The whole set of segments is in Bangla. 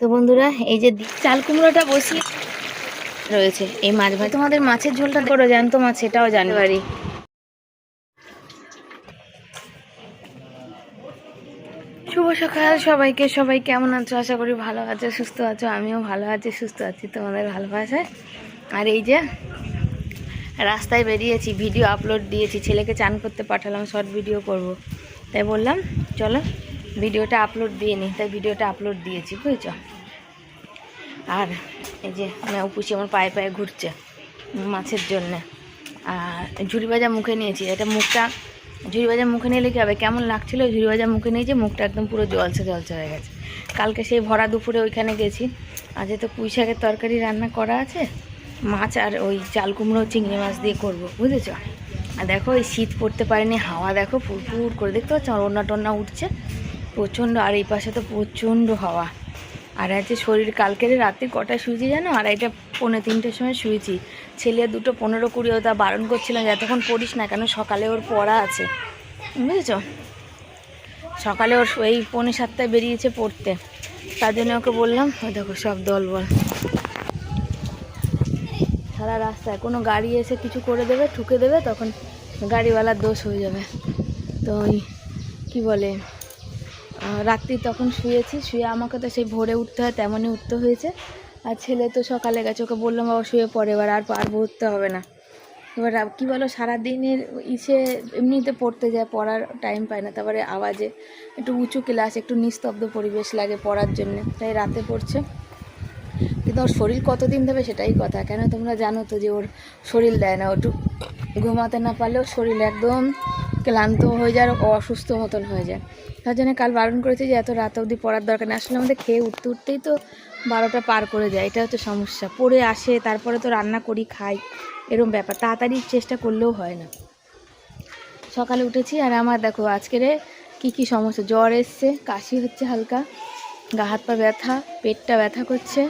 তো বন্ধুরা, এই যে চাল কুমড়োটা বসিয়ে রয়েছে, এই মাছ ভাই তোমাদের মাছের ঝোলটা করো জ্যান্ত মাছ সেটাও জানি। পারি শুভ সকাল সবাইকে, সবাই কেমন আছো? আশা করি ভালো আছো, সুস্থ আছো, আমিও ভালো আছি, সুস্থ আছি, তোমাদের ভালোবাসায়। আর এই যে রাস্তায় বেরিয়েছি, ভিডিও আপলোড দিয়েছি, ছেলেকে চান করতে পাঠালাম, শর্ট ভিডিও করব। তাই বললাম, চলো। ভিডিওটা আপলোড দিয়ে নিই তাই ভিডিওটা আপলোড দিয়েছি, বুঝেছ? আর এই যে মানে উপুসি আমার পায়ে পায়ে ঘুরছে মাছের জন্যে। আর ঝুড়ি ভাজা মুখে নিয়েছি, এটা মুখটা, ঝুড়ি ভাজা মুখে নিলে কী হবে? কেমন লাগছিল ঝুড়ি ভাজা মুখে নিয়েছি, মুখটা একদম পুরো জলসে জলসে হয়ে গেছে। কালকে সেই ভরা দুপুরে ওইখানে গেছি আজ তো পুঁই শাকের তরকারি রান্না করা আছে, মাছ আর ওই চাল কুমড়ো, চিংড়ি মাছ দিয়ে করব, বুঝেছ? আর দেখো এই শীত পড়তে পারেনি, হাওয়া দেখো পুরপুর করে, দেখতে পাচ্ছ আমার ওনা টন্না উঠছে। প্রচণ্ড, আর এই পাশে তো প্রচণ্ড হাওয়া। আর আজকে শরীর, কালকের রাত্রি কটায় শুয়েছি জানো? আর এটা পৌনে তিনটের সময় শুয়েছি। ছেলে দুটো পনেরো কুড়ি তা বারণ করছিলাম এতক্ষণ পড়িস না কেন? সকালে ওর পড়া আছে। বুঝেছ? সকালে ওর এই পৌনে সাতটায় বেরিয়েছে পড়তে। তার জন্য ওকে বললাম, ওই দেখো, সব দল বল। সারা রাস্তায়, কোনো গাড়ি এসে কিছু করে দেবে, ঠুকে দেবে, তখন গাড়িওয়ালার দোষ হয়ে যাবে। তো ওই, কী বলে রাত্রি তখন শুয়েছি, শুয়ে আমাকে তো সেই ভোরে উঠতে হয়, তেমনই উঠতে হয়েছে। আর ছেলে তো সকালে গেছে, ওকে বললাম, বাবা, শুয়ে পড়ে, এবার আর পারব, উঠতে হবে না। এবার কী বলো, সারাদিনের ইসে এমনিতে পড়তে যায়, পড়ার টাইম পায় না, তারপরে আওয়াজে একটু উঁচু ক্লাস একটু নিস্তব্ধ পরিবেশ লাগে পড়ার জন্যে, তাই রাতে পড়ছে। কিন্তু ওর শরীর কতদিন দেবে সেটাই কথা, কেন তোমরা জানো তো যে ওর শরীর দেয় না ওটু ঘুমাতে না পারলেও শরীর একদম ক্লান্ত হয়ে যায় আর অসুস্থ মতন হয়ে যায়। তার জন্য কাল বারণ করেছে যে এত রাত অবধি পড়ার দরকার নেই। আসলে আমাদের খেয়ে উঠতে উঠতেই তো বারোটা পার করে যায়। এটা হচ্ছে সমস্যা। পড়ে আসে, তারপরে তো রান্না করি, খাই, এরম ব্যাপার। তাড়াতাড়ি চেষ্টা করলেও হয় না। সকালে উঠেছি আর আমার দেখো আজকের কি কি সমস্যা। জ্বর এসছে, কাশি হচ্ছে হালকা, গা হাত পা ব্যথা, পেটটা ব্যথা করছে,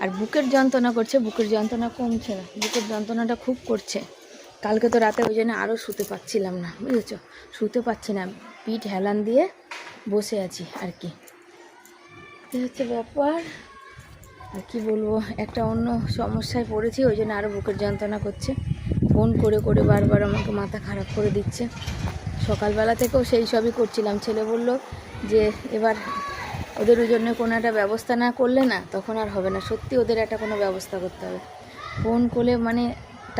আর বুকের যন্ত্রণা করছে। বুকের যন্ত্রণা কমছে না। বুকের যন্ত্রণাটা খুব করছে। কালকে তো রাতে ওই জন্য আরও শুতে পাচ্ছিলাম না, বুঝেছ? শুতে পাচ্ছি না, পিঠ হেলান দিয়ে বসে আছি আর কি। হচ্ছে ব্যাপার। আর কি বলব, একটা অন্য সমস্যায় পড়েছি, ওই জন্য আরও বুকের যন্ত্রণা করছে। ফোন করে করে বারবার আমাকে মাথা খারাপ করে দিচ্ছে। সকালবেলা থেকেও সেই সবই করছিলাম। ছেলে বলল যে, এবার ওদের জন্য কোনো একটা ব্যবস্থা না করলে না, তখন আর হবে না। সত্যি ওদের একটা কোনো ব্যবস্থা করতে হবে। ফোন করলে মানে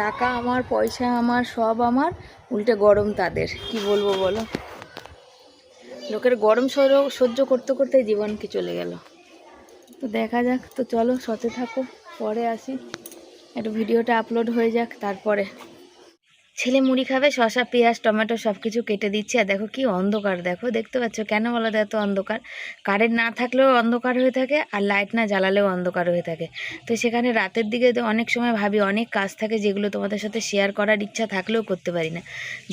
টাকা আমার, পয়সা আমার, সব আমার, উল্টে গরম তাদের। কি বলব বলো? লোকের গরম সহ্য- সহ্য করতে করতে জীবন কি চলে গেল? তো দেখা যাক, তো চলো সচে থাকো, পরে আসি। একটু ভিডিওটা আপলোড হয়ে যাক, তারপরে। ছেলে মুড়ি খাবে, শসা, পেঁয়াজ, টমেটো সব কিছু কেটে দিচ্ছে আর দেখো কি অন্ধকার, দেখো, দেখতে পাচ্ছ? কেন বলো তো এত অন্ধকার? কারেন্ট না থাকলেও অন্ধকার হয়ে থাকে আর লাইট না জ্বালালেও অন্ধকার হয়ে থাকে। তো সেখানে রাতের দিকে তো অনেক সময় ভাবি, অনেক কাজ থাকে যেগুলো তোমাদের সাথে শেয়ার করার ইচ্ছা থাকলেও করতে পারি না।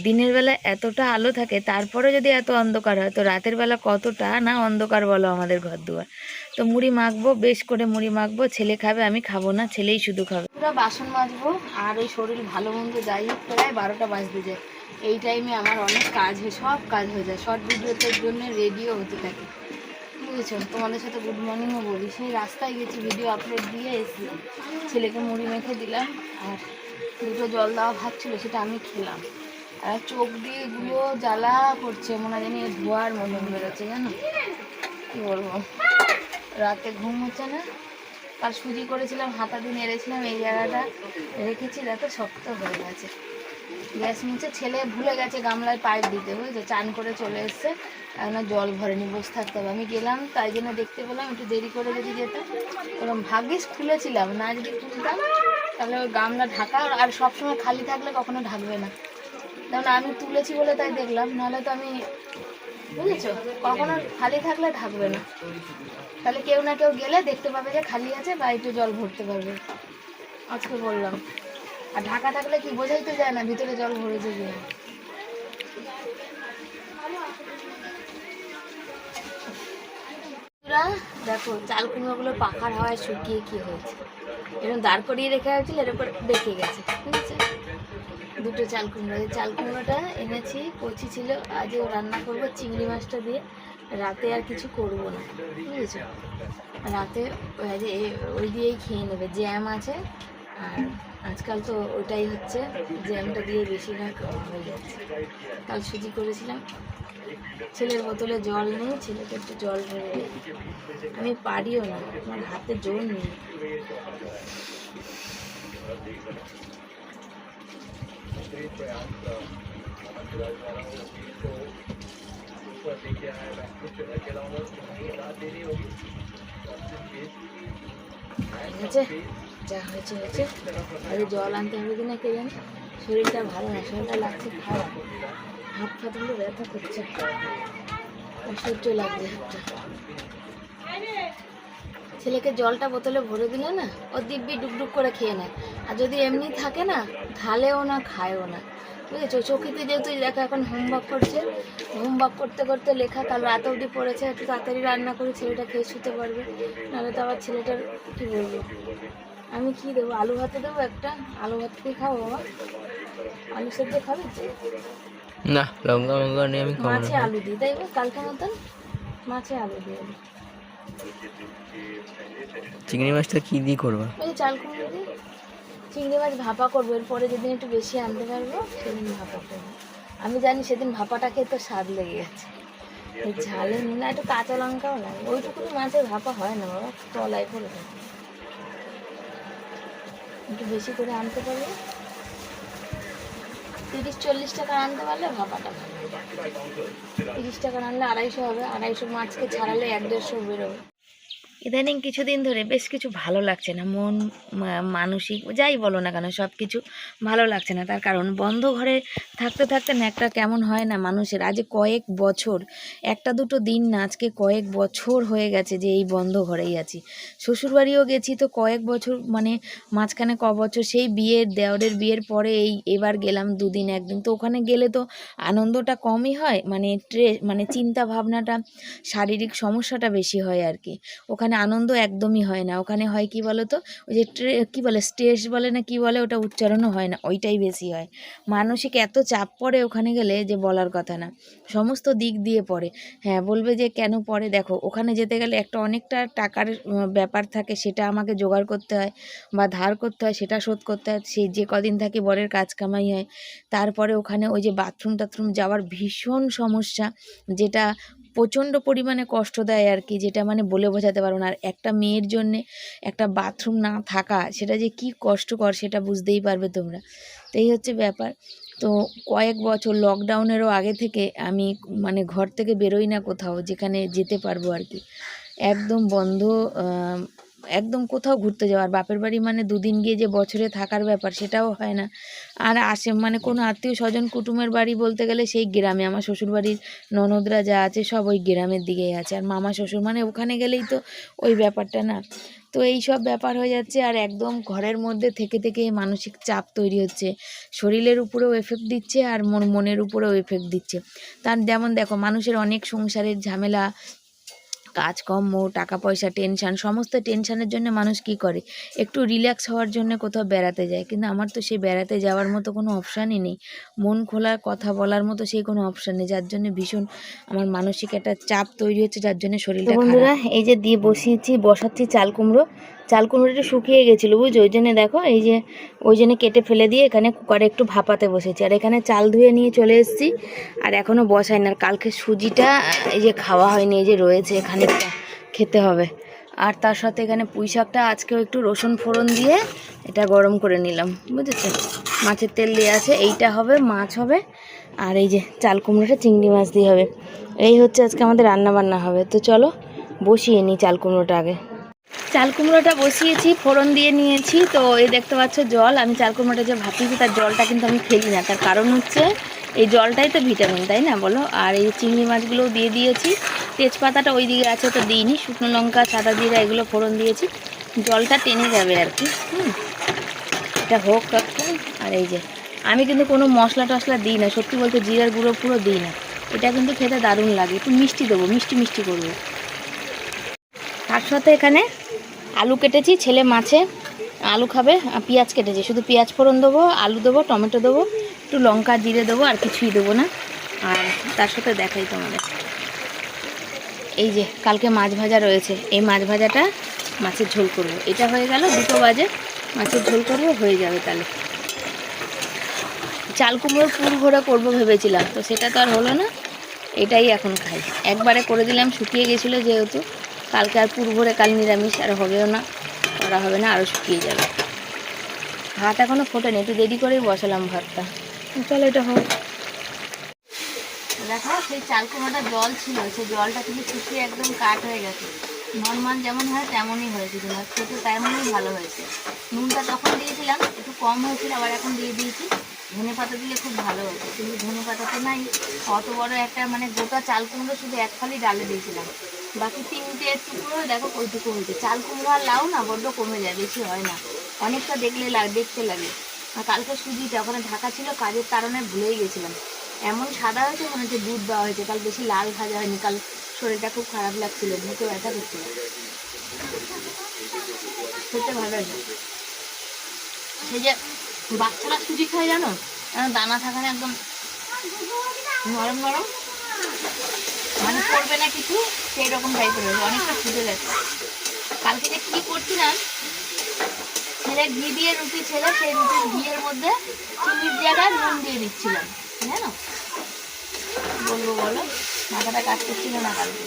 দিনের বেলা এতটা আলো থাকে তারপরে যদি এত অন্ধকার হয়, তো রাতের বেলা কতটা না অন্ধকার বলো আমাদের ঘর দুয়ার তো মুড়ি মাখবো, বেশ করে মুড়ি মাখবো, ছেলে খাবে, আমি খাব না, ছেলেই শুধু খাবে। পুরো বাসন মাজবো, আর ওই শরীর ভালো মন্দ যাই হোক, প্রায় বারোটা বাজতে যায়। এই টাইমে আমার অনেক কাজ হয়, সব কাজ হয়ে যায় শর্ট ভিডিওটার জন্য রেডিও হতে থাকে। বুঝেছ? তোমাদের সাথে গুড মর্নিংও বলি। সেই রাস্তায় গেছি ভিডিও আপলোড দিয়ে এসেছি। ছেলেকে মুড়ি মেখে দিলাম, আর দুটো জল দেওয়া ভাত ছিল, সেটা আমি খেলাম। আর চোখ দিয়ে এগুলো জ্বালা করছে, মনে জানি ধোয়ার মতন বেরোচ্ছে, জানো? কী বলব? রাতে ঘুম হচ্ছে না। কাল সুজি করেছিলাম হাতা দিয়ে নেড়েছিলাম এই জায়গাটা। রেখেছি, দেখো, শক্ত হয়ে গেছে। গ্যাস মুছে ছেলে ভুলে গেছে গামলায় পাইপ দিতে, বুঝেছ? চান করে চলে এসছে। এখন জল ভরেনি, বসে থাকতে হবে। আমি গেলাম, তাই জন্য দেখতে পেলাম, একটু দেরি করে যদি যেতাম। এরকম ভাগ্যিস খুলেছিলাম, না যদি খুলতাম, তাহলে ওই গামলা ঢাকা, আর সবসময় খালি থাকলে কখনো ঢাকবে না। যেমন আমি তুলেছি বলে তাই দেখলাম, নাহলে তো আমি, বুঝেছ? কখনো খালি থাকলে ঢাকবে না। তাহলে কেউ না কেউ গেলে দেখতে পাবে যে খালি আছে পাইপে জল ভরতে পারবে। আজকে বললাম। আর ঢাকা থাকলে কি বোঝাই তো যায় না ভিতরে জল ভরেছে কিনা। দেখো চাল কুমড়োগুলো পাখার হাওয়ায় শুকিয়ে কি হয়েছে? এরকম দাঁড় করিয়ে রেখে হয়েছিল এর উপর বেঁকে গেছে বুঝেছে দুটো চাল কুমড়ো এই চাল কুমড়োটা এনেছি কচি ছিল আজও রান্না করব চিংড়ি মাছটা দিয়ে। রাতে আর কিছু করব না, বুঝেছ? রাতে ওই দিয়েই খেয়ে নেবে, জ্যাম আছে, আর আজকাল তো ওটাই হচ্ছে, জ্যামটা দিয়ে বেশিরভাগ হয়ে যাচ্ছে। কাল সুজি করেছিলাম, ছেলের বোতলে জল নেই, ছেলেকে একটু জল ভরে আমি পারিও না, আমার হাতে জোর নেই। ঠিক আছে যা হয়েছে হয়েছে। জল আনতে হবে কিনা কে জানে? শরীরটা ভালো না, শরীরটা লাগছে খারাপ। হাত ফাটগুলো ব্যথা করছে। অসহ্য লাগছে হাতটা। ছেলেকে জলটা বোতলে ভরে দিলে না, ও দিব্যি ডুকডুক করে খেয়ে নেয়। আর যদি এমনি থাকে না, ঢালেও না, খায়ও না। বুঝেছ? চোখেতে যেহেতু লেখা এখন হোমওয়ার্ক করছে হোমওয়ার্ক করতে করতে লেখা কাল রাত অবধি পড়েছে একটু তাড়াতাড়ি রান্না করে ছেলেটা খেয়ে শুতে পারবে নাহলে তো আবার ছেলেটার কী বলব? আমি কি দেবো? আলু ভাতে দেবো একটা? আলু ভাত কি খাব বাবা? আলু সেদ্ধ খাবে? না লঙ্কা লঙ্কা নিয়ে আমি মাছে আলু দিই তাই কালকে মতন মাছে আলু দিয়ে দিই চিংড়ি মাছটা কি দিয়ে করবা? চাল কুমড়ো দিই চিংড়ি মাছ ভাপা করব, এরপরে যেদিন একটু বেশি আনতে পারব, সেদিন ভাপা করব। আমি জানি সেদিন ভাপাটা খেয়ে তো স্বাদ লেগে গেছে। ওই ঝালে না একটু কাঁচা লঙ্কাও লাগে ওইটুকুনি মাছের ভাপা হয় না বাবা, তলায় পড়ে যায় একটু বেশি করে আনতে পারলে, তিরিশ চল্লিশ টাকা আনতে পারলে ভাপাটা ভালো। তিরিশ টাকা আনলে আড়াইশো হবে আড়াইশো মাছকে ছাড়ালে এক দেড়শো বেরোবে। ইদানিং কিছুদিন ধরে বেশ কিছু ভালো লাগছে না। মন মানসিক যাই বলো না কেন সব কিছু ভালো লাগছে না। তার কারণ বন্ধ ঘরে থাকতে থাকতে না একটা কেমন হয় না মানুষের? আজ কয়েক বছর, একটা দুটো দিন না, আজকে কয়েক বছর হয়ে গেছে যে এই বন্ধ ঘরেই আছি। শ্বশুরবাড়িও গেছি তো কয়েক বছর মানে মাঝখানে ক বছর সেই বিয়ের, দেওরের বিয়ের পরে এই এবার গেলাম দুদিন একদিন। তো ওখানে গেলে তো আনন্দটা কমই হয় মানে ট্রে মানে চিন্তা ভাবনাটা শারীরিক সমস্যাটা বেশি হয় আর কি। ওখানে আনন্দ একদমই হয় না। ওখানে হয় কি বলো তো ওই যে ট্রে, কী বলে স্ট্রেস বলে না কি বলে, ওটা উচ্চারণও হয় না। ওইটাই বেশি হয়। মানসিক এত চাপ পড়ে ওখানে গেলে যে বলার কথা না। সমস্ত দিক দিয়ে পড়ে। হ্যাঁ বলবে যে কেন পড়ে? দেখো, ওখানে যেতে গেলে একটা অনেকটা টাকার ব্যাপার থাকে, সেটা আমাকে জোগাড় করতে হয় বা ধার করতে হয়, সেটা শোধ করতে হয়। সেই যে কদিন থাকে বরের কাজ কামাই হয়। তারপরে ওখানে ওই যে বাথরুম টাথরুম যাওয়ার ভীষণ সমস্যা, যেটা প্রচণ্ড পরিমাণে কষ্ট দেয় আর কি, যেটা মানে বলে বোঝাতে পারব না। আর একটা মেয়ের জন্যে একটা বাথরুম না থাকা, সেটা যে কি কষ্টকর সেটা বুঝতেই পারবে তোমরা। তো এই হচ্ছে ব্যাপার। তো কয়েক বছর লকডাউনেরও আগে থেকে আমি মানে ঘর থেকে বেরোই না কোথাও, যেখানে যেতে পারব আর কি। একদম বন্ধ একদম কোথাও ঘুরতে যাওয়ার। বাপের বাড়ি মানে দুদিন গিয়ে যে বছরে থাকার ব্যাপার, সেটাও হয় না। আর আসে মানে কোনো আত্মীয় স্বজন কুটুমের বাড়ি বলতে গেলে সেই গ্রামে। আমার শ্বশুরবাড়ির ননদরা যা আছে সব ওই গ্রামের দিকেই আছে। আর মামা শ্বশুর মানে ওখানে গেলেই তো ওই ব্যাপারটা না। তো এই সব ব্যাপার হয়ে যাচ্ছে আর একদম ঘরের মধ্যে থেকে থেকে মানসিক চাপ তৈরি হচ্ছে। শরীরের উপরেও এফেক্ট দিচ্ছে আর মন, মনের উপরেও এফেক্ট দিচ্ছে। তার যেমন দেখো, মানুষের অনেক সংসারের ঝামেলা কাজকর্ম টাকা পয়সা টেনশান সমস্ত টেনশানের জন্য মানুষ কি করে? একটু রিল্যাক্স হওয়ার জন্য কোথাও বেড়াতে যায়। কিন্তু আমার তো সেই বেড়াতে যাওয়ার মতো কোনো অপশানই নেই। মন খোলার কথা বলার মতো সেই কোনো অপশান নেই যার জন্য ভীষণ আমার মানসিক একটা চাপ তৈরি হচ্ছে যার জন্য শরীরটা বন্ধুরা এই যে দিয়ে বসিয়েছি বসাচ্ছি চাল কুমড়ো। চাল কুমড়োটা শুকিয়ে গেছিল, বুঝছ? ওই জন্য দেখো, এই যে, ওই জন্য কেটে ফেলে দিয়ে এখানে কুকারে একটু ভাপাতে বসেছি। আর এখানে চাল ধুয়ে নিয়ে চলে এসেছি, আর এখনও বসাই না আর কালকে সুজিটা, এই যে খাওয়া হয়নি, এই যে রয়েছে খানিকটা খেতে হবে। আর তার সাথে এখানে পুঁই শাকটা, আজকেও একটু রসুন ফোড়ন দিয়ে এটা গরম করে নিলাম, বুঝেছ? মাছের তেল দিয়ে আছে, এইটা হবে, মাছ হবে, আর এই যে চাল কুমড়োটা, চিংড়ি মাছ দিয়ে হবে। এই হচ্ছে আজকে আমাদের রান্না বান্না হবে। তো চলো, বসিয়ে নিই চাল কুমড়োটা আগে। চাল কুমড়োটা বসিয়েছি, ফোড়ন দিয়ে নিয়েছি। তো এই দেখতে পাচ্ছ জল, আমি চাল কুমড়োটা যে ভাপিয়েছি তার জলটা কিন্তু আমি ফেলি না। তার কারণ হচ্ছে এই জলটাই তো ভিটামিন তাই না বলো? আর এই চিংড়ি মাছগুলোও দিয়ে দিয়েছি। তেজপাতাটা ওই দিকে আছে তো দিইনি, শুকনো লঙ্কা, সাদা জিরা, এগুলো ফোড়ন দিয়েছি। জলটা টেনে যাবে আর কি, হুম। এটা হোক আর এই যে, আমি কিন্তু কোনো মশলা টশলা দিই না, সত্যি বলতে জিরার গুঁড়ো পুরো দিই না। এটা কিন্তু খেতে দারুণ লাগে, একটু মিষ্টি দেবো, মিষ্টি মিষ্টি করব। তার সাথে এখানে আলু কেটেছি, ছেলে মাছে আলু খাবে পেঁয়াজ কেটেছি। শুধু পেঁয়াজ ফোড়ন দেবো, আলু দেবো, টমেটো দেবো, একটু লঙ্কা, জিরে দেবো, আর কিছুই দেবো না। আর তার সাথে দেখাই তোমাদের। এই যে, কালকে মাছ ভাজা রয়েছে। এই মাছ ভাজাটা মাছের ঝোল করব। এটা হয়ে গেল, দুটো বাজে। মাছের ঝোল করব, হয়ে যাবে তাহলে। চাল কুমড়োর পুর ঘোরা করব ভেবেছিলাম, তো সেটা তো আর হলো না। এটাই এখন খাই। একবারে করে দিলাম, শুকিয়ে গেছিল যেহেতু। কালকে আর পুর ভরে কাল নিরামিষ আর হবেও না করা হবে না আরও শুকিয়ে যাবে। ভাত এখনও ফোটেনি একটু দেরি করেই বসালাম ভাতটা। চলো এটা হোক। দেখো সেই চাল কুমড়োটা জল ছিল সেই জলটা কিন্তু শুকিয়ে একদম কাঠ হয়ে গেছে। নর্মাল যেমন হয় তেমনই হয়েছে কিন্তু খেতে তেমনই ভালো হয়েছে। নুনটা তখন দিয়েছিলাম একটু কম হয়েছিল আবার এখন দিয়ে দিয়েছি। ধনে পাতা দিলে খুব ভালো হয়েছে কিন্তু ধনে পাতা তো নাই অত বড় একটা মানে গোটা চাল কুমড়ো শুধু এক ফালি ডালে দিয়েছিলাম। বাকি তিনটে টুকরো দেখো ওইটুকু হয়েছে। চাল কুমড়ো আর লাউ না, বড্ড কমে যায়, বেশি হয় না। অনেকটা দেখলে লাগে দেখতে লাগে। আর কালকে সুজিটা ওখানে ঢাকা ছিল, কাজের কারণে ভুলেই গেছিলাম। এমন সাদা হয়েছে, মনে হচ্ছে দুধ দেওয়া হয়েছে। কাল বেশি লাল ভাজা হয়নি, কাল শরীরটা খুব খারাপ লাগছিল বুকে ব্যথা করছিল। খেতে ভালো হয়েছে। সেই যে বাচ্চারা সুজি খায় জানো? দানা থাকে না একদম নরম নরম। মানে করবে না কিছু। সেই রকম টাইপের হয়েছে, অনেকটা ফুটে গেছে কালকে যে কী করছিলাম, ছেলে ঘি দিয়ে রুটি ছেলে, সেই রুটির ঘিয়ের মধ্যে চিনির জায়গায় নুন দিয়ে দিচ্ছিলাম, জানো? বলব বলো, মাথাটা কাজ করছিল না কালকে?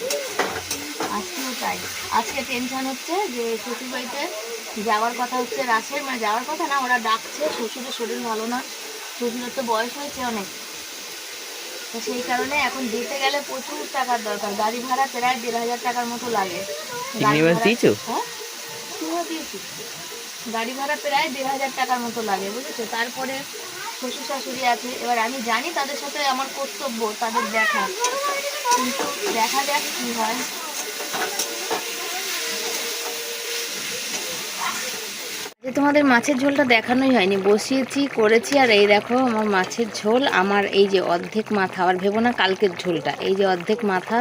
আজকেও তাই। আজকে টেনশন হচ্ছে যে শ্বশুরবাড়িতে যাওয়ার কথা হচ্ছে রাসের মানে যাওয়ার কথা না, ওরা ডাকছে, শ্বশুরের শরীর ভালো না। শ্বশুরের তো বয়স হয়েছে অনেক। তো সেই কারণে এখন যেতে গেলে প্রচুর টাকার দরকার। গাড়ি ভাড়া প্রায় দেড় হাজার টাকার মতো লাগে। দিয়েছ? হ্যাঁ? দিয়েছি। গাড়ি ভাড়া প্রায় দেড় হাজার টাকার মতো লাগে বুঝেছ? তারপরে শ্বশুর শাশুড়ি আছে। এবার আমি জানি তাদের সাথে আমার কর্তব্য তাদের দেখা। কিন্তু দেখা যাক কি হয়। তোমাদের মাছের ঝোলটা দেখানোই হয়নি। বসিয়েছি, করেছি, আর এই দেখো আমার মাছের ঝোল। আমার এই যে অর্ধেক মাথা আবার ভেবো না কালকের ঝোলটা। এই যে অর্ধেক মাথা,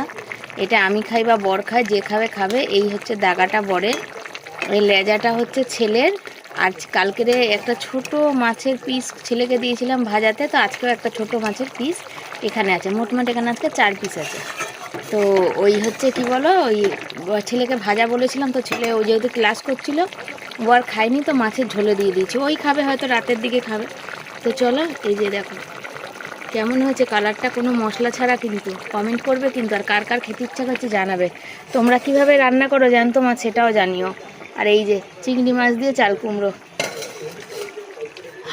এটা আমি খাই বা বর খাই যে খাবে খাবে। এই হচ্ছে দাগাটা বরের। এই লেজাটা হচ্ছে ছেলের। আর কালকেরে একটা ছোট মাছের পিস ছেলেকে দিয়েছিলাম ভাজাতে, তো আজকেও একটা ছোট মাছের পিস এখানে আছে। মোটমাট এখানে আজকে চার পিস আছে। তো ওই হচ্ছে কি বলো, ওই ছেলেকে ভাজা বলেছিলাম, তো ছেলে ও যেহেতু ক্লাস করছিল আর খায়নি তো মাছের ঝোলে দিয়ে দিয়েছি। ওই খাবে, হয়তো রাতের দিকে খাবে। তো চলো, এই যে দেখো, কেমন হয়েছে কালারটা? কোনো মশলা ছাড়া কিন্তু কমেন্ট করবে কিন্তু, আর কার কার খেতে ইচ্ছা করছে জানাবে। তোমরা কীভাবে রান্না করো জানতো মাছ সেটাও জানিও। আর এই যে, চিংড়ি মাছ দিয়ে চাল কুমড়ো।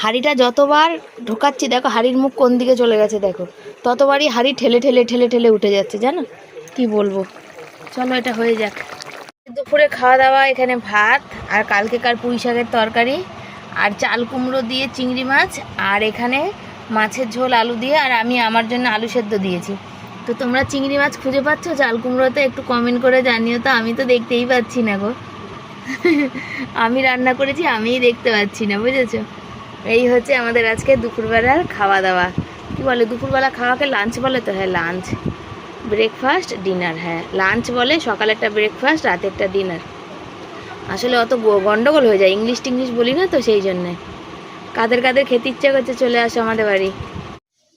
হাঁড়িটা যতবার ঢোকাচ্ছি, দেখো হাঁড়ির মুখ কোন দিকে চলে গেছে, দেখো। ততবারই হাঁড়ি ঠেলে ঠেলে ঠেলে ঠেলে উঠে যাচ্ছে, জানো? কি বলব? চলো, এটা হয়ে যাক। দুপুরে খাওয়া দাওয়া, এখানে ভাত আর কালকেকার পুঁই শাকের তরকারি আর চাল কুমড়ো দিয়ে চিংড়ি মাছ আর এখানে মাছের ঝোল আলু দিয়ে আর আমি আমার জন্য আলু সেদ্ধ দিয়েছি। তো তোমরা চিংড়ি মাছ খুঁজে পাচ্ছ? চাল কুমড়োতে একটু কমেন্ট করে জানিও তো, আমি তো দেখতেই পাচ্ছি না গো। আমি রান্না করেছি, আমিই দেখতে পাচ্ছি না, বুঝেছ? এই হচ্ছে আমাদের আজকে দুপুরবেলার খাওয়া দাওয়া। কি বলে, দুপুরবেলা খাওয়াকে লাঞ্চ বলে তো? হ্যাঁ লাঞ্চ ব্রেকফাস্ট ডিনার হ্যাঁ। লাঞ্চ বলে সকালেরটা ব্রেকফাস্ট রাতেরটা ডিনার আসলে অত গন্ডগোল হয়ে যায়। ইংলিশ টিংলিশ বলি না তো সেই জন্যে। কাদের কাদের খেতে ইচ্ছা করছে চলে আসো আমাদের বাড়ি।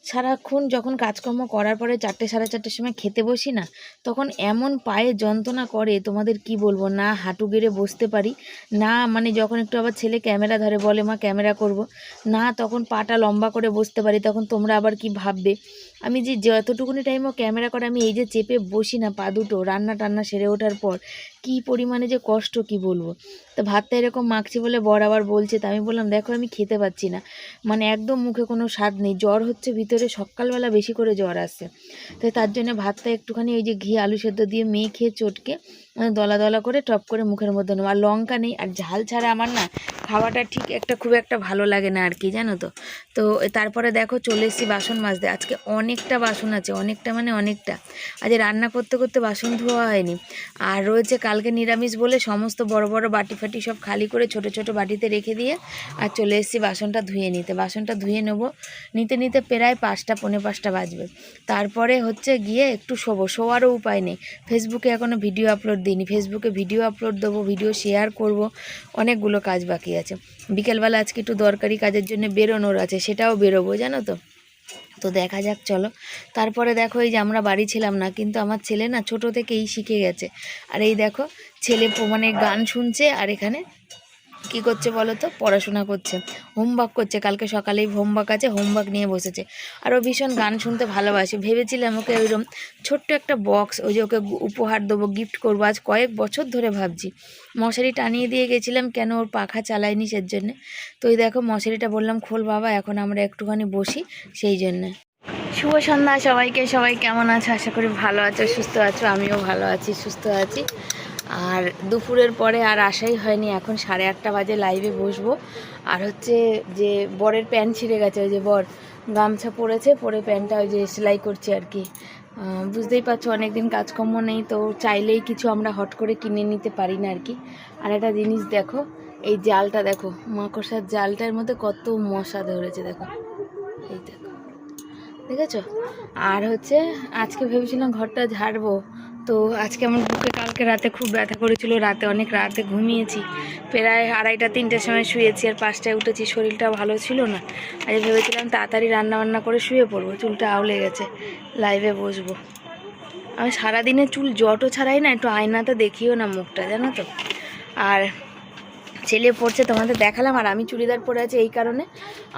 সারাক্ষণ যখন কাজকর্ম করার পরে চারটে, সাড়ে চারটের সময় খেতে বসি না, তখন এমন পায়ে যন্ত্রণা করে, তোমাদের কি বলব? না, হাঁটু গেড়ে বসতে পারি, না মানে যখন একটু আবার ছেলে ক্যামেরা ধরে বলে, মা, ক্যামেরা করব। না, তখন পাটা লম্বা করে বসতে পারি, তখন তোমরা আবার কি ভাববে? আমি যে যতটুকুনি টাইমও ক্যামেরা করে, আমি এই যে চেপে বসি না, পা দুটো, রান্না টান্না সেরে ওঠার পর, কি পরিমাণে যে কষ্ট, কি বলব? তো ভাতটা এরকম মাখছি বলে বর আবার বলছে, তা আমি বললাম, দেখো, আমি খেতে পাচ্ছি না। মানে একদম মুখে কোনো স্বাদ নেই, জ্বর হচ্ছে ভিতরে সকালবেলা বেশি করে জ্বর আসছে তো তার জন্য ভাতটা একটুখানি ওই যে ঘি, আলু সেদ্ধ দিয়ে মেখে, চটকে মানে দলা দলা করে, টপ করে মুখের মধ্যে নেব। আর লঙ্কা নেই, আর ঝাল ছাড়া আমার না খাওয়াটা ঠিক একটা খুব একটা ভালো লাগে না আর কি, জানো তো? তো তারপরে দেখো চলে এসেছি বাসন মাজতে। আজকে অনেকটা বাসন আছে, অনেকটা মানে অনেকটা। আজ রান্না করতে করতে বাসন ধোয়া হয়নি। আর রয়েছে কালকে নিরামিষ বলে সমস্ত বড় বড় বাটি ফাটি সব খালি করে ছোট ছোট বাটিতে রেখে দিয়ে আর চলে এসেছি বাসনটা ধুয়ে নিতে। বাসনটা ধুয়ে নেব। নিতে নিতে প্রায় পাঁচটা, পৌনে পাঁচটা বাজবে। তারপরে হচ্ছে গিয়ে একটু শোবো। শোয়ারও উপায় নেই। ফেসবুকে এখনও ভিডিও আপলোড দিইনি ফেসবুকে ভিডিও আপলোড দেবো ভিডিও শেয়ার করব, অনেকগুলো কাজ বাকি আছে। বিকেলবেলা আজকে একটু দরকারি কাজের জন্য বেরোনোর আছে, সেটাও বেরোবো, জানো তো? তো দেখা যাক, চলো। তারপরে দেখো, এই যে আমরা বাড়ি ছিলাম না, কিন্তু আমার ছেলে না ছোট থেকেই শিখে গেছে। আর এই দেখো, ছেলে মানে গান শুনছে, আর এখানে কি করছে বলো তো? পড়াশোনা করছে। হোমওয়ার্ক করছে। কালকে সকালেই হোমওয়ার্ক আছে, হোমওয়ার্ক নিয়ে বসেছে। আর ও ভীষণ গান শুনতে ভালোবাসে। ভেবেছিলাম ওকে ওইরকম ছোট্ট একটা বক্স ওই যে ওকে উপহার দেবো গিফট করব। আজ কয়েক বছর ধরে ভাবছি। মশারি টানিয়ে দিয়ে গেছিলাম, কেন ওর পাখা চালায়নি সের জন্যে তো ওই দেখো, মশারিটা বললাম, খোল বাবা, এখন আমরা একটুখানি বসি সেই জন্যে। শুভ সন্ধ্যা সবাইকে। সবাই কেমন আছো? আশা করি ভালো আছো, সুস্থ আছো। আমিও ভালো আছি, সুস্থ আছি। আর দুপুরের পরে আর আসাই হয়নি। এখন সাড়ে আটটা বাজে লাইভে বসবো। আর হচ্ছে যে বরের প্যান্ট ছিঁড়ে গেছে, ওই যে বর গামছা পরেছে, পরে প্যান্টটা ওই যে সেলাই করছে আর কি। বুঝতেই পারছ, অনেকদিন কাজকর্ম নেই, তো চাইলেই কিছু আমরা হট করে কিনে নিতে পারি না আর কি। আর একটা জিনিস দেখো, এই জালটা দেখো, মাকড়সার জালটার মধ্যে কত মশা ধরেছে, দেখো। এই দেখো। দেখেছ? আর হচ্ছে, আজকে ভেবেছিলাম ঘরটা ঝাড়বো তো আজকে আমার বুকে কালকে রাতে খুব ব্যথা করেছিল, রাতে অনেক রাতে ঘুমিয়েছি। প্রায় আড়াইটা, তিনটের সময় শুয়েছি আর পাঁচটায় উঠেছি, শরীরটা ভালো ছিল না। আজ ভেবেছিলাম তাড়াতাড়ি রান্না বান্না করে শুয়ে পড়ব, চুলটা আউলে গেছে লাইভে বসবো। আমি সারাদিনে চুল জটও ছাড়াই না, একটু আয়নাতে দেখিও না মুখটা, জানো তো। আর ছেলে পড়ছে, তোমাদের দেখালাম, আর আমি চুড়িদার পরে আছি এই কারণে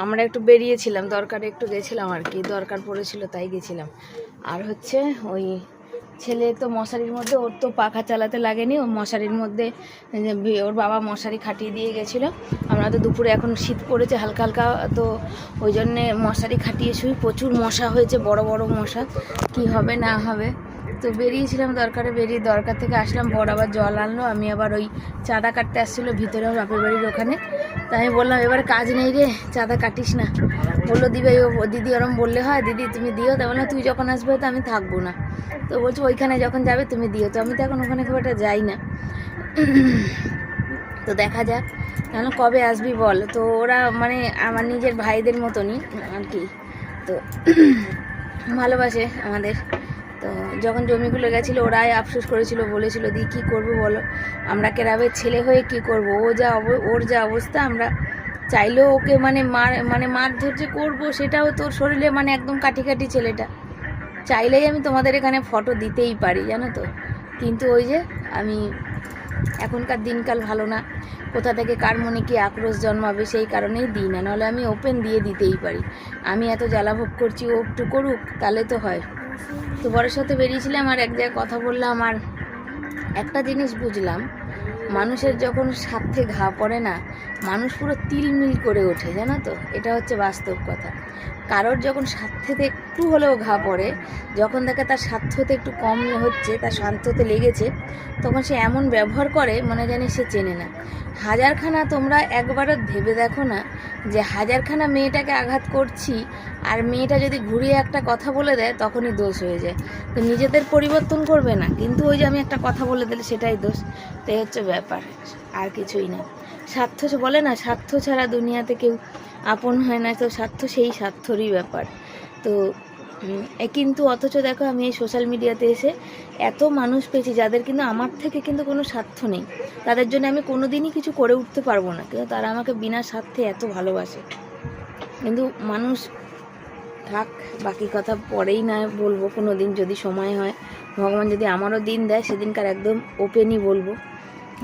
আমরা একটু বেরিয়েছিলাম, দরকারে একটু গেছিলাম আর কি, দরকার পড়েছিল তাই গেছিলাম। আর হচ্ছে ওই ছেলে তো মশারির মধ্যে, ওর তো পাখা চালাতে লাগেনি। ও মশারির মধ্যে ওর বাবা মশারি খাটিয়ে দিয়ে গেছিল। আমরা তো দুপুরে এখন শীত পড়েছে, হালকা হালকা তো ওই জন্যে মশারি খাটিয়ে শুই প্রচুর মশা হয়েছে, বড় বড় মশা। কি হবে, না হবে? তো বেরিয়েছিলাম দরকারে, বেরিয়ে দরকার থেকে আসলাম। বড় আবার জল আনলো, আমি আবার ওই চাঁদা কাটতে আসছিল, ভিতরে বাপের বাড়ির ওখানে। তাই আমি বললাম, এবার কাজ নেই রে, চাঁদা কাটিস না। বলল দিবে ও দিদি ওরম বললে হয়, দিদি, তুমি দিও। তো বললাম তুই যখন আসবে তো আমি থাকব না। তো বলছো, ওইখানে যখন যাবে তুমি দিও। তো আমি তো এখন ওখানে খুব একটা যাই না। তো দেখা যাক কেন কবে আসবি বল? তো ওরা মানে আমার নিজের ভাইদের মতনই আর কি। তো ভালোবাসে আমাদের। তো যখন জমিগুলো গেছিল, ওরাই আফসোস করেছিল, বলেছিল, দি, কী করব বলো? আমরা কেরাবের ছেলে হয়ে কি করব? ও যা ওর যা অবস্থা, আমরা চাইলেও ওকে মানে মার মানে মারধর যে করব, সেটাও তোর শরীরে মানে একদম কাটি কাটি ছেলেটা। চাইলেই আমি তোমাদের এখানে ফটো দিতেই পারি, জানো তো? কিন্তু ওই যে আমি, এখনকার দিনকাল ভালো না। কোথা থেকে কার মনে কি আক্রোশ জন্মাবে, সেই কারণেই দিই না। নাহলে আমি ওপেন দিয়ে দিতেই পারি। আমি এত জ্বালাভোগ করছি, ও একটু করুক, তাহলে তো হয়। তো বরের সাথে বেরিয়েছিলাম আর এক জায়গায় কথা বললাম আর একটা জিনিস বুঝলাম, মানুষের যখন স্বার্থে ঘা পড়ে না, মানুষ পুরো তিলমিল করে ওঠে, জানো তো? এটা হচ্ছে বাস্তব কথা। কারোর যখন স্বার্থেতে একটু হলেও ঘা পড়ে, যখন দেখে তার স্বার্থতে একটু কম হচ্ছে, তার স্বার্থতে লেগেছে, তখন সে এমন ব্যবহার করে মনে জানি সে চেনে না। হাজারখানা তোমরা একবারও ভেবে দেখো না যে হাজারখানা মেয়েটাকে আঘাত করছি আর মেয়েটা যদি ঘুরিয়ে একটা কথা বলে দেয়, তখনই দোষ হয়ে যায়। তো নিজেদের পরিবর্তন করবে না, কিন্তু ওই যে আমি একটা কথা বলে দিলে সেটাই দোষ। তো এই হচ্ছে ব্যাপার, আর কিছুই না। স্বার্থ বলে না, স্বার্থ ছাড়া দুনিয়াতে কেউ আপন হয় না, তো স্বার্থ সেই স্বার্থরই ব্যাপার। তো কিন্তু অথচ দেখো আমি এই সোশ্যাল মিডিয়াতে এসে এত মানুষ পেয়েছি যাদের কিন্তু আমার থেকে কিন্তু কোনো স্বার্থ নেই। তাদের জন্য আমি কোনো দিনই কিছু করে উঠতে পারব না। কিন্তু তারা আমাকে বিনা স্বার্থে এত ভালোবাসে। কিন্তু মানুষ থাক, বাকি কথা পরেই না বলব। কোনো দিন যদি সময় হয়, ভগবান যদি আমারও দিন দেয়, সেদিনকার একদম ওপেনই বলব।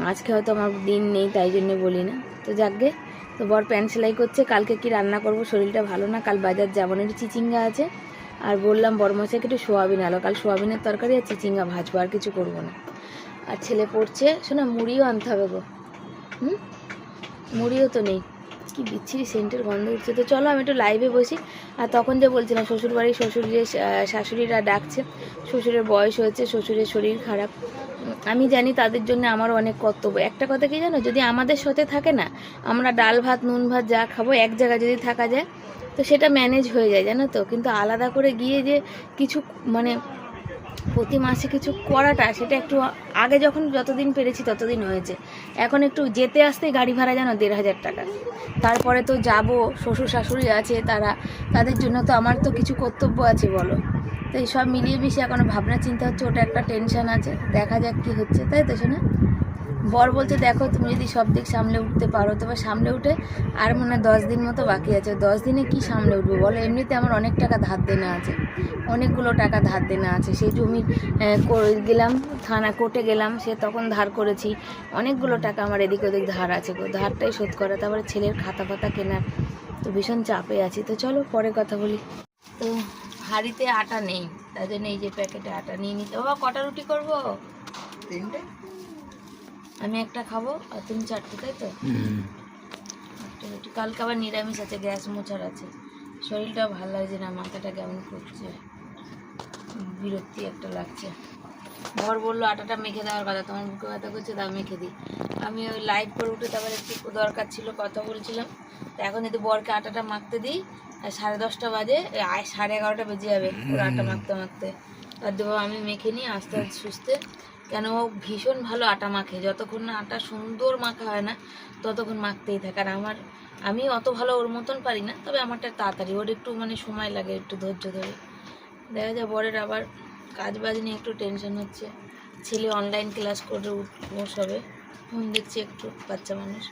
আজকে হয়তো আমার দিন নেই, তাই জন্য বলি না। তো যাকগে তো বর প্যান্ট সেলাই করছে, কালকে কি রান্না করব শরীরটা ভালো না, কাল বাজার একটু চিচিঙ্গা আছে। আর বললাম বরমাসাকে একটু সোয়াবিন আলো, কাল সোয়াবিনের তরকারি আর চিচিঙ্গা ভাজবো, আর কিছু করব না। আর ছেলে পড়ছে, শোনা, মুড়িও আনতে হবে গো। হুম? মুড়িও তো নেই। কি বিচ্ছিরি সেন্টের গন্ধ উঠছে। তো চলো, আমি একটু লাইভে বসি। আর তখন যে বলছিলাম শ্বশুর বাড়ির শ্বশুর যে শাশুড়িরা ডাকছে, শ্বশুরের বয়স হয়েছে, শ্বশুরের শরীর খারাপ। আমি জানি তাদের জন্য আমার অনেক কর্তব্য। একটা কথা কি জানো? যদি আমাদের সাথে থাকে না, আমরা ডাল ভাত, নুন ভাত যা খাব, এক জায়গায় যদি থাকা যায়, তো সেটা ম্যানেজ হয়ে যায়, জানো তো? কিন্তু আলাদা করে গিয়ে যে কিছু মানে প্রতি মাসে কিছু করাটা, সেটা একটু আগে যখন যতদিন পেরেছি ততদিন হয়েছে। এখন একটু যেতে আসতেই গাড়ি ভাড়া জানো দেড় হাজার টাকা। তারপরে তো যাব, শ্বশুর শাশুড়ি আছে, তারা, তাদের জন্য তো আমার তো কিছু কর্তব্য আছে, বলো। তো এই সব মিলিয়ে মিশিয়ে এখনও ভাবনা চিন্তা হচ্ছে, ওটা একটা টেনশন আছে। দেখা যাক কি হচ্ছে, তাই তো শোনা বর বলছে, দেখো, তুমি যদি সব দিক সামলে উঠতে পারো, তবে সামলে উঠে আর মনে হয় দশ দিন মতো বাকি আছে। দশ দিনে কি সামলে উঠবো বলো? এমনিতে আমার অনেক টাকা ধার দেনা আছে, অনেকগুলো টাকা ধার দেনা আছে। সেই জমি গেলাম, থানা কোর্টে গেলাম, সে তখন ধার করেছি। অনেকগুলো টাকা আমার এদিক ওদিক ধার আছে ধারটাই শোধ করা, তারপরে ছেলের খাতা ফাতা কেনার তো ভীষণ চাপে আছি। তো চলো, পরে কথা বলি। তো হাঁড়িতে আটা নেই তার জন্য এই যে প্যাকেটে আটা নিয়ে নিতে বাবা কটা রুটি করব? তিনটে? আমি একটা খাব আর তুমি চারটে তাই তো? একটা রুটি। কালকে আবার নিরামিষ আছে গ্যাস মোছার আছে। শরীরটা ভালো লাগছে না মাথাটা কেমন করছে? বিরক্তি একটা লাগছে। ঘর বলল আটাটা মেখে দেওয়ার কথা তোমার বুকে ব্যথা করছে দাও মেখে দিই। আমি ওই লাইভ করে উঠে তারপরে একটু দরকার ছিল কথা বলছিলাম। তো এখন যদি বরকে আটাটা মাখতে দিই সাড়ে দশটা বাজে সাড়ে এগারোটা বেজে যাবে আটা মাখতে মাখতে। আর দেবো আমি মেখে নিই আস্তে আস্তে সুস্থে। কেন ও ভীষণ ভালো আটা মাখে, যতক্ষণ না আটা সুন্দর মাখা হয় না, ততক্ষণ মাখতেই থাকে। আর আমার, আমি অত ভালো ওর মতন পারি না, তবে আমারটা তাড়াতাড়ি, ওর একটু মানে সময় লাগে একটু ধৈর্য ধরে। দেখা যায় বরের আবার কাজ বাজ নিয়ে একটু টেনশন হচ্ছে। ছেলে অনলাইন ক্লাস করে উঠবো সবে। ফোন দেখছি একটু বাচ্চা মানুষ।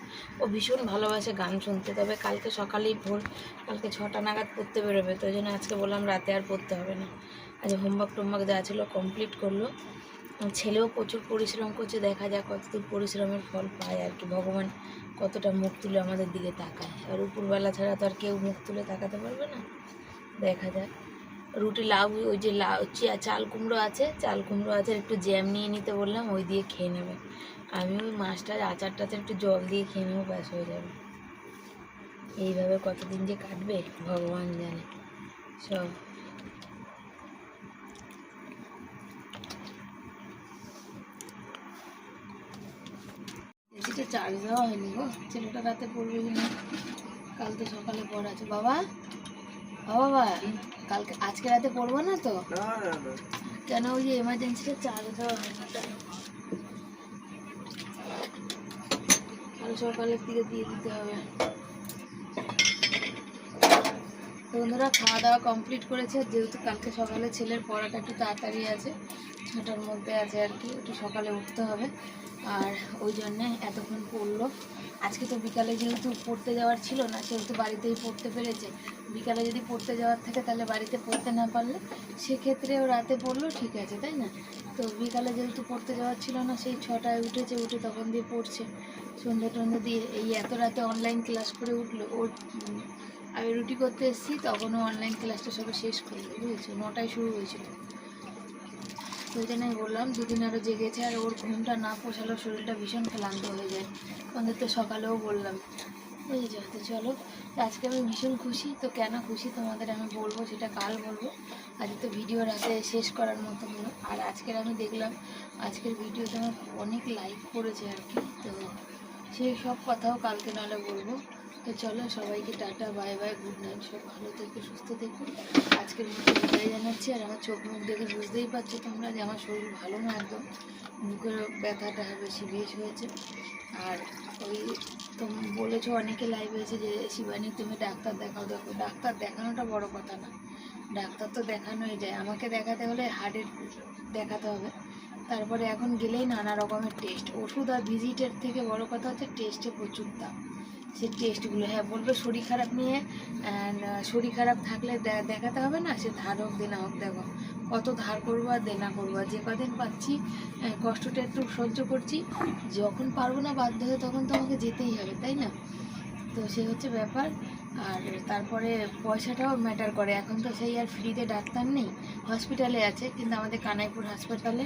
ও ভীষণ ভালোবাসে গান শুনতে, তবে কালকে সকালেই ভোর, কালকে ছটা নাগাদ পড়তে বেরোবে, তো জন্য আজকে বললাম রাতে আর পড়তে হবে না। আজ হোমওয়ার্ক টোমওয়ার্ক যা ছিল কমপ্লিট করল। ছেলেও প্রচুর পরিশ্রম করছে, দেখা যাক কতদূর পরিশ্রমের ফল পায় আর কি। ভগবান কতটা মুখ তুলে আমাদের দিকে তাকায়। আর উপরবেলা ছাড়া তো আর কেউ মুখ তুলে তাকাতে পারবে না। দেখা যাক। রুটি লাউ, ওই যে লাউ চাল কুমড়ো আছে, চাল কুমড়ো আছে একটু জ্যাম নিয়ে নিতে বললাম, ওই দিয়ে খেয়ে নেবে। আমি ওই মাছটার আচার টাচার একটু জল দিয়ে খেয়ে নেব ব্যাস হয়ে যাবে। এইভাবে কতদিন যে কাটবে ভগবান জানে। সব। এসিটা চার্জ দেওয়া হয়নি গো। ছেলেটা রাতে পড়বে কি কাল তো সকালে পড়া আছে। বাবা বাবা কালকে আজকে রাতে পড়ব না তো? কেন ওই যে এমার্জেন্সিটা চার্জ দেওয়া হয় কাল সকালের দিকে দিয়ে দিতে হবে। তো বন্ধুরা, খাওয়া দাওয়া কমপ্লিট করেছে। যেহেতু কালকে সকালে ছেলের পড়াটা একটু তাড়াতাড়ি আছে, ছটার মধ্যে আছে আর কি, একটু সকালে উঠতে হবে। আর ওই জন্যে এতক্ষণ পড়ল। আজকে তো বিকালে যেহেতু পড়তে যাওয়ার ছিল না, সেহেতু বাড়িতেই পড়তে পেরেছে। বিকালে যদি পড়তে যাওয়ার থাকে, তাহলে বাড়িতে পড়তে না পারলে সেক্ষেত্রে ও রাতে পড়ল, ঠিক আছে, তাই না? তো বিকালে যেহেতু পড়তে যাওয়ার ছিল না, সেই ছটায় উঠেছে, উঠে তখন দিয়ে পড়ছে। সন্ধ্যে টন্ধে দিয়ে এই এত রাতে অনলাইন ক্লাস করে উঠল, ওর আমি রুটি করতে এসেছি, তখনও অনলাইন ক্লাসটা সবে শেষ করল, বুঝেছ? নটায় শুরু হয়েছিল। তো ওই জন্যই বললাম, দুদিন আরও জেগেছে, আর ওর ঘুমটা না পোষালো শরীরটা ভীষণ ক্লান্ত হয়ে যায়। আমাদের তো সকালেও বললাম বুঝেছ তো চলো, আজকে আমি ভীষণ খুশি, তো কেন খুশি তোমাদের আমি বলব, সেটা কাল বলব। আজকে তো ভিডিও রাতে শেষ করার মতো হলো। আর আজকের আমি দেখলাম, আজকের ভিডিওতে আমার অনেক লাইক করেছে আর কি, তো সেই সব কথাও কালকে নাহলে বলব। তো চলো সবাইকে tata, bye bye good night সব ভালো থেকে, সুস্থ থেকো। আজকের মতো বিদায় জানাচ্ছি, আর আমার চোখ মুখ দেখে বুঝতেই পারছ তোমরা যে আমার শরীর ভালো না একদম। বুকের ব্যথাটা বেশি বেশ হয়েছে। আর ওই তুমি বলেছ অনেকে লাইভ হয়েছে যে, শিবানী, তুমি ডাক্তার দেখাও, দেখো, ডাক্তার দেখানোটা বড় কথা না। ডাক্তার তো দেখানোই যায়। আমাকে দেখাতে হলে হার্টের দেখাতে হবে। তারপরে এখন গেলেই নানা রকমের টেস্ট ওষুধ আর ভিজিটের থেকে বড় কথা হচ্ছে টেস্টে প্রচুর দাম। সে টেস্টগুলো হ্যাঁ বলবে শরীর খারাপ নিয়ে অ্যান্ড শরীর খারাপ থাকলে দেখাতে হবে না? সে ধার হোক দেনা হোক দেখো। কত ধার করব আর দেনা করব? যে কদিন পাচ্ছি আহ, কষ্টটা একটু সহ্য করছি যখন পারব না বাধ্য হয়ে তখন তো আমাকে যেতেই হবে তাই না? তো সে হচ্ছে ব্যাপার। আর তারপরে পয়সাটাও ম্যাটার করে। এখন তো সেই আর ফ্রিতে ডাক্তার নেই হসপিটালে আছে, কিন্তু আমাদের কানাইপুর হাসপাতালে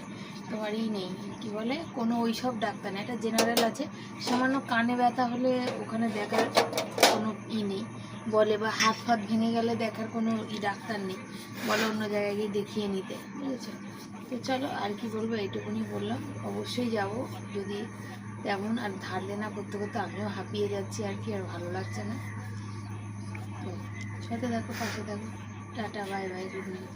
তোমার ই নেই, কি বলে, কোনো ওই সব ডাক্তার নেই। একটা জেনারেল আছে, সামান্য কানে ব্যথা হলে ওখানে দেখার কোনো ই নেই। বলে বা হাত ফাত ভেঙে গেলে দেখার কোনো ই ডাক্তার নেই। বলে অন্য জায়গায় গিয়ে দেখিয়ে নিতে, বুঝেছ? তো চলো, আর কি বলব, এইটুকুনি বললাম। অবশ্যই যাব, যদি তেমন আর ধার দেনা করতে করতে আমিও হাঁপিয়ে যাচ্ছি আর কি, আর ভালো লাগছে না। সাথে থাকো পাশে থাকো tata bye bye good night.